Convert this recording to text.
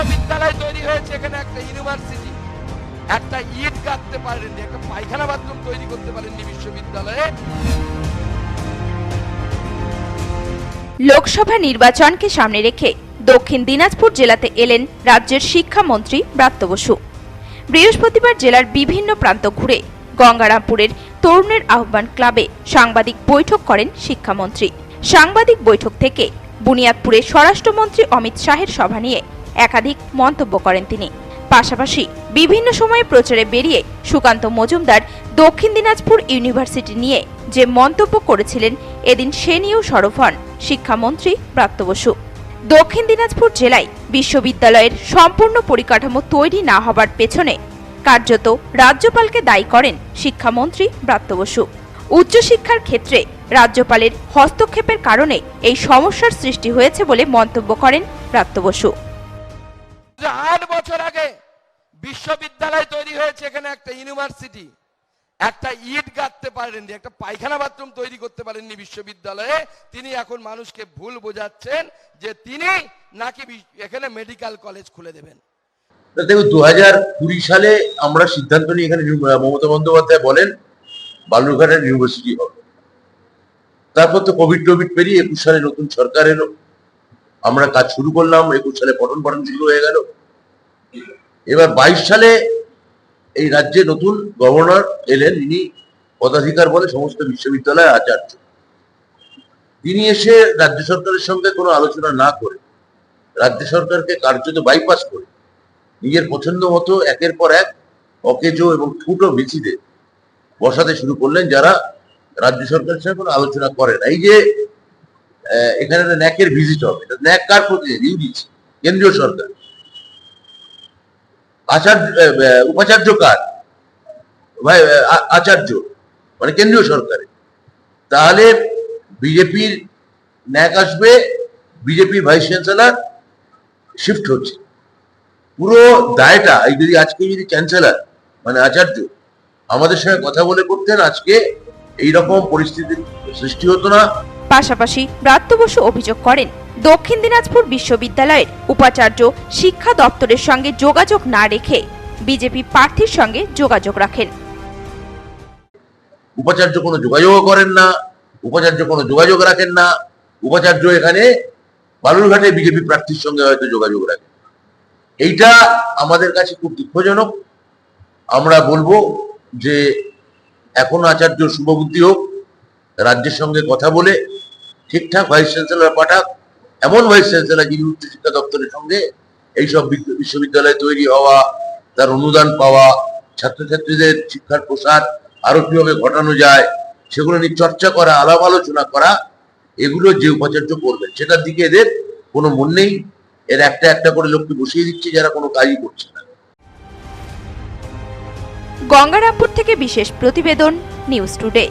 বিশ্ববিদ্যালয় তৈরি হয়েছে, এখানে একটা ইউনিভার্সিটি একটা ইট গাঁথতে পারেননি, একটা পায়খানা বাথরুম তৈরি করতে পারেননি বিশ্ববিদ্যালয়ে। লোকসভা নির্বাচনকে সামনে রেখে দক্ষিণ দিনাজপুর জেলাতে এলেন রাজ্যের শিক্ষামন্ত্রী ব্রাত্য বসু। বৃহস্পতিবার জেলার বিভিন্ন প্রান্ত ঘুরে গঙ্গারামপুরের তরুণের আহ্বান ক্লাবে সাংবাদিক বৈঠক করেন শিক্ষামন্ত্রী। সাংবাদিক বৈঠক থেকে বুনিয়াদপুরে স্বরাষ্ট্রমন্ত্রী অমিত শাহের সভা নিয়ে একাধিক মন্তব্য করেন তিনি। পাশাপাশি বিভিন্ন সময়ে প্রচারে বেরিয়ে সুকান্ত মজুমদার দক্ষিণ দিনাজপুর ইউনিভার্সিটি নিয়ে যে মন্তব্য করেছিলেন, এদিন সে নিয়েও সরব হন শিক্ষামন্ত্রী ব্রাত্য বসু। দক্ষিণ দিনাজপুর জেলায় বিশ্ববিদ্যালয়ের সম্পূর্ণ পরিকাঠামো তৈরি না হবার পেছনে কার্যত রাজ্যপালকে দায়ী করেন শিক্ষামন্ত্রী ব্রাত্য বসু। উচ্চশিক্ষার ক্ষেত্রে রাজ্যপালের হস্তক্ষেপের কারণে এই সমস্যার সৃষ্টি হয়েছে বলে মন্তব্য করেন ব্রাত্য বসু। আট বছর আগে বিশ্ববিদ্যালয় তৈরি হয়েছে এখানে একটা ইউনিভার্সিটি। একটা ইট গাঁথতে পারেননি, একটা পায়খানা বাথরুম তৈরি করতে পারেননি বিশ্ববিদ্যালয়ে। তিনি এখন মানুষকে ভুল বোঝাচ্ছেন যে তিনি নাকি এখানে মেডিকেল কলেজ খুলে দেবেন। দেখো দু হাজার কুড়ি সালে আমরা সিদ্ধান্ত নিয়ে এখানে মমতা বন্দ্যোপাধ্যায় বলেন বালুরঘাটের ইউনিভার্সিটি হবে। তারপর তো কোভিড টোভিড পেরিয়ে একুশ সালে নতুন সরকার এলো। আমরা কাজ শুরু করলাম, একুশ সালে পঠন পাঠন শুরু হয়ে গেল। এবার বাইশ সালে এই রাজ্যে নতুন গভর্নর এলেন, ইনি পদাধিকার বলে সমস্ত বিশ্ববিদ্যালয়ের আচার্য। তিনি এসে রাজ্য সরকারের সঙ্গে কোনো আলোচনা না করে, রাজ্য সরকারকে কার্যত বাইপাস করে, নিজের পছন্দ মতো একের পর এক অকেজো এবং ঠুটো ভিসিদের বসাতে শুরু করলেন, যারা রাজ্য সরকারের সঙ্গে কোনো আলোচনা করে না। এই যে এখানে ন্যাকের ভিজিট হবে ন্যাক কার প্রতিনিধি? কেন্দ্রীয় সরকার। আচার্য উপাচার্য কার ভাই আচার্য মানে কেন্দ্রীয় সরকারে। তাহলে বিজেপির ন্যাক আসবে বিজেপি ভাইস চ্যান্সেলর শিফট হচ্ছে। পুরো দায়টা, এই যদি আজকে যদি চ্যান্সেলর মানে আচার্য, আমাদের সঙ্গে কথা বলে করতেন, আজকে এই রকম পরিস্থিতির সৃষ্টি হতো না। পাশাপাশি ব্রাত্য বসু অভিযোগ করেন দক্ষিণ দিনাজপুর বিশ্ববিদ্যালয়ের উপাচার্য শিক্ষা দপ্তরের সঙ্গে যোগাযোগ না রেখে বিজেপি প্রার্থীর সঙ্গে যোগাযোগ রাখেন। উপাচার্য কোনো যোগাযোগ করেন না, উপাচার্য কোনো যোগাযোগ রাখেন না, উপাচার্য এখানে বালুরঘাটে বিজেপি প্রার্থীর সঙ্গে হয়তো যোগাযোগ রাখেন এইটা আমাদের কাছে খুব দুঃখজনক। আমরা বলব যে এখন আচার্য শুভবুদ্ধি হোক, রাজ্যের সঙ্গে কথা বলে ঠিকঠাক ভাইস চ্যান্সেলর পাঠাক এমন ভাইস চ্যান্সেলর যিনি উচ্চশিক্ষা দপ্তরের সঙ্গে এইসব বিদ্য- বিশ্ববিদ্যালয় তৈরি হওয়া, তার অনুদান পাওয়া, ছাত্রছাত্রীদের শিক্ষার প্রসার আরও কীভাবে ঘটানো যায়, সেগুলো নিয়ে চর্চা করা, আলাপ আলোচনা করা, এগুলো যে উপাচার্য করবেন, সেটার দিকে এদের কোনো মন নেই। এর একটা একটা করে লোককে বসিয়ে দিচ্ছে, যারা কোনো কাজই করছে না। গঙ্গারামপুর থেকে বিশেষ প্রতিবেদন, নিউজ টুডে।